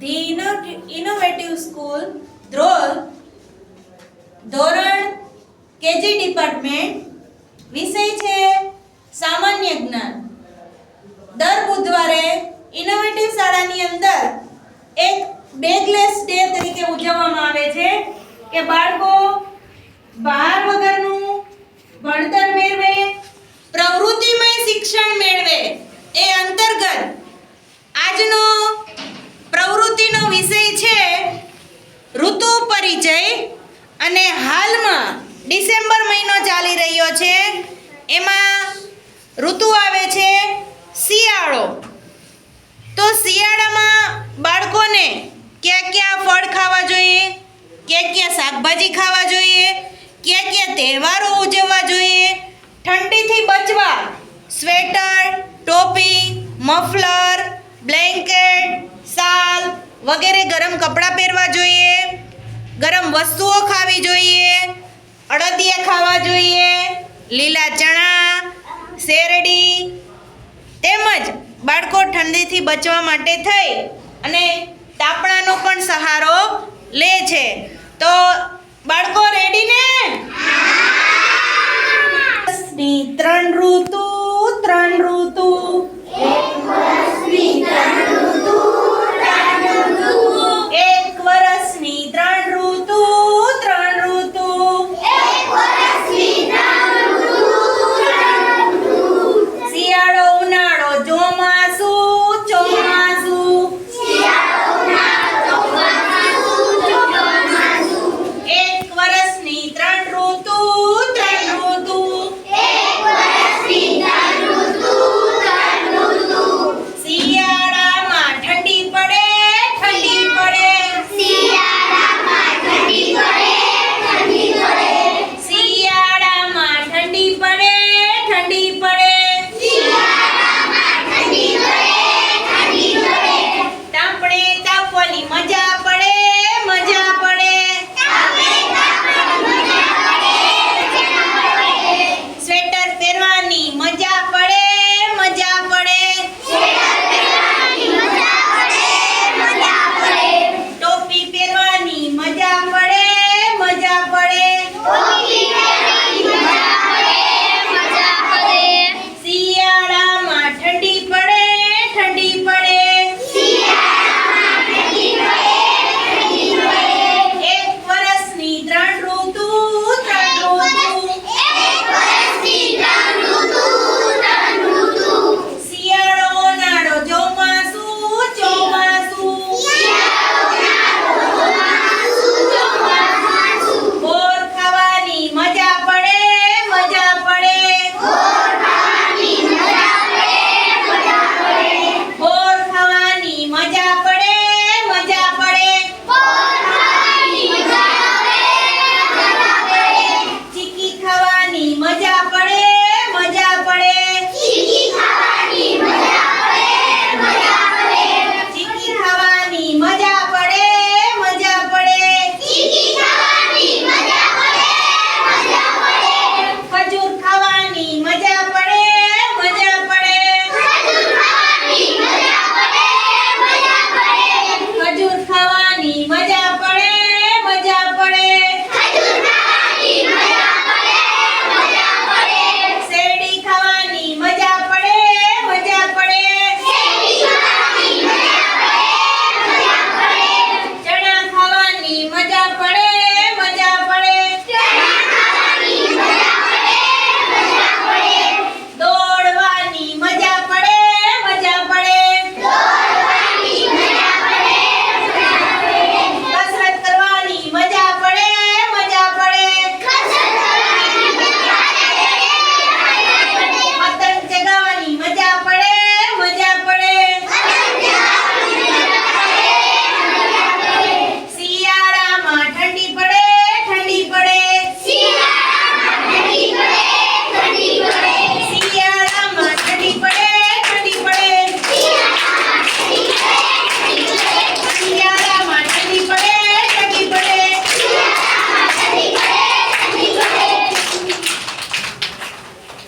The innovative school Dhrol ધોરણ KG department, વિષય છે સામાન્ય જ્ઞાન. દર બુધવારે ઇનોવેટિવ શાળાની અંદર એક બેગલેસ ડે તરીકે ઉજવવામાં આવે છે કે બાળકો બહાર વગરનું ભણતર મેળવે, પ્રવૃત્તિમય શિક્ષણ મેળવે. એ અંતર્ગત આજનો પ્રવૃત્તિનો વિષય છે ઋતુ પરિચય અને હાલમાં ડિસેમ્બર મહિનો ચાલી રહ્યો છે. એમાં ઋતુ આવે છે શિયાળો. તો શિયાળામાં બાળકોને ક્યાં ક્યાં ફળ ખાવા જોઈએ? ક્યાં ક્યાં શાકભાજી ખાવા જોઈએ? ક્યાં ક્યાં તહેવારો ઉજવવા જોઈએ? ઠંડીથી બચવા સ્વેટર, ટોપી, મફલર, બ્લેન્કેટ, શાલ વગેરે ગરમ કપડાં પહેરવા જોઈએ. ગરમ વસ્તુઓ ખાવી જોઈએ અડદિયા ખાવા જોઈએ લીલા ચણા શેરડી તેમજ બાળકો ઠંડીથી બચવા માટે થઈ અને તાપણાનો પણ સહારો લે છે. તો બાળકો રેડી ને? ત્રણ ઋતુ ત્રણ ઋતુ